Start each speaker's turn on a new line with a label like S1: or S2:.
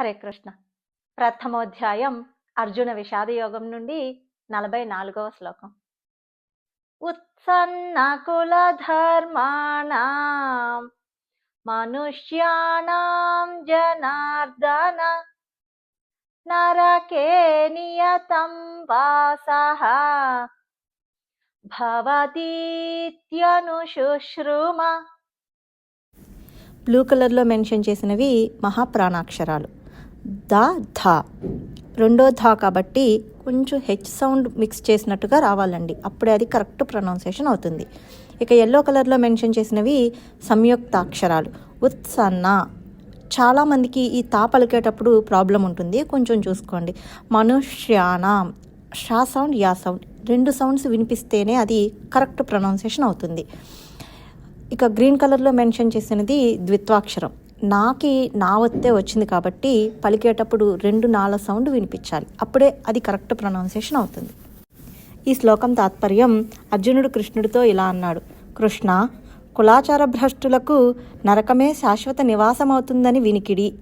S1: హరే కృష్ణ. ప్రథమోధ్యాయం అర్జున విషాదయోగం నుండి నలభై నాలుగవ శ్లోకం. ఉత్సన్నకుల ధర్మాణం మనుష్యాణం జనార్దన నరకే నియతం వాసః బ్లూ కలర్లో మెన్షన్ చేసినవి మహాప్రాణాక్షరాలు. ద ధ. రెండో ధ కాబట్టి కొంచెం హెచ్ సౌండ్ మిక్స్ చేసినట్టుగా రావాలండి. అప్పుడే అది కరెక్ట్ ప్రొనౌన్సియేషన్ అవుతుంది. ఇక ఎల్లో కలర్లో మెన్షన్ చేసినవి సంయుక్తాక్షరాలు. ఉత్సన్న. చాలామందికి ఈ తా పలికేటప్పుడు ప్రాబ్లం ఉంటుంది. కొంచెం చూసుకోండి. మనుష్యానాం. షా సౌండ్ యా సౌండ్. రెండు సౌండ్స్ వినిపిస్తేనే అది కరెక్ట్ ప్రొనౌన్సియేషన్ అవుతుంది. ఇక గ్రీన్ కలర్లో మెన్షన్ చేసినది ద్విత్వాక్షరం. నాకి నా వత్తే వచ్చింది కాబట్టి పలికేటప్పుడు రెండు నాల సౌండ్ వినిపించాలి. అప్పుడే అది కరెక్ట్ ప్రొనౌన్సియేషన్ అవుతుంది. ఈ శ్లోకం తాత్పర్యం అర్జునుడు కృష్ణుడితో ఇలా అన్నాడు. కృష్ణ కులాచార భ్రష్టులకు నరకమే శాశ్వత నివాసమవుతుందని వినికిడి.